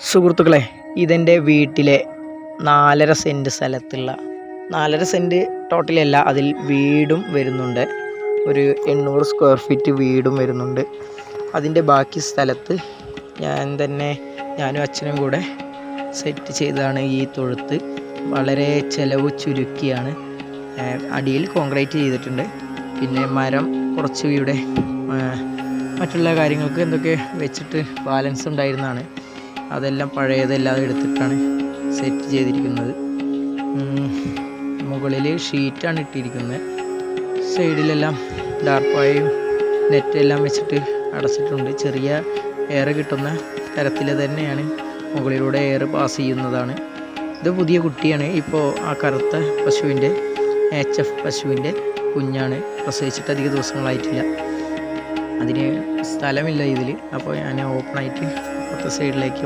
സുഹൃത്തുക്കളെ ഇതെന്റെ വീട്ടിലെ നാലര സെന്റ് സ്ഥലത്തുള്ള നാലര സെന്റ് ടോട്ടലല്ല അതിൽ വീടും വരുന്നുണ്ട്. ഒരു എണ്ണൂറ് സ്ക്വയർ ഫീറ്റ് വീടും വരുന്നുണ്ട്. അതിന്റെ ബാക്കി സ്ഥലത്ത് ഞാൻ തന്നെ ഞാനും അച്ഛനും കൂടെ സെറ്റ് ചെയ്തതാണ് ഈ തൊഴുത്ത്. വളരെ ചിലവ് ചുരുക്കിയാണ്. അടിയിൽ കോൺക്രീറ്റ് ചെയ്തിട്ടുണ്ട്. പിന്നെ മരം കുറച്ച് ഇവിടെ മറ്റുള്ള കാര്യങ്ങൾക്ക് എന്തൊക്കെ വെച്ചിട്ട് ബാലൻസ് ഉണ്ടായിരുന്നതാണ്. അതെല്ലാം പഴയതെല്ലാം എടുത്തിട്ടാണ് സെറ്റ് ചെയ്തിരിക്കുന്നത്. മുകളിൽ ഷീറ്റാണ് ഇട്ടിരിക്കുന്നത്. സൈഡിലെല്ലാം ഡാർപ്പായും നെറ്റെല്ലാം വെച്ചിട്ട് അടച്ചിട്ടുണ്ട്. ചെറിയ എയർ കിട്ടുന്ന തരത്തിൽ തന്നെയാണ് മുകളിലൂടെ എയർ പാസ് ചെയ്യുന്നതാണ്. ഇത് പുതിയ കുട്ടിയാണ്. ഇപ്പോൾ ആ കറുത്ത പശുവിന്റെ എച്ച് എഫ് പശുവിന്റെ കുഞ്ഞാണ്. പ്രസവിച്ചിട്ട് അധിക ദിവസങ്ങളായിട്ടില്ല. അതിന് സ്ഥലമില്ല ഇതിൽ അപ്പോൾ ഞാൻ ഓപ്പണായിട്ട് അപ്പുറത്തെ സൈഡിലേക്ക്